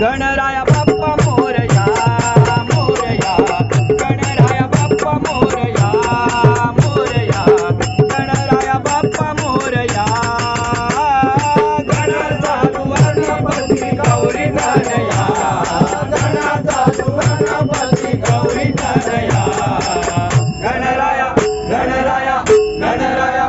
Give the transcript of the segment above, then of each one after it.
Ganaraya Bappa Morya Morya. Ganaraya Bappa Morya Morya. Ganaraya Bappa Morya. गणाचा सुवर्णपती Gauri गणया गणाचा सुवर्णपती Gauri गणया Ganaraya Ganaraya Ganaraya.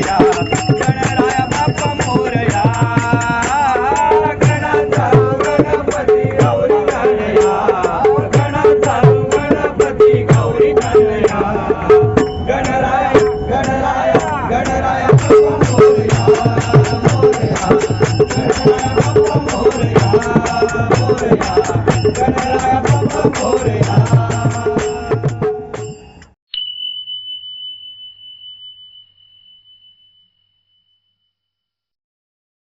yeah. Uh,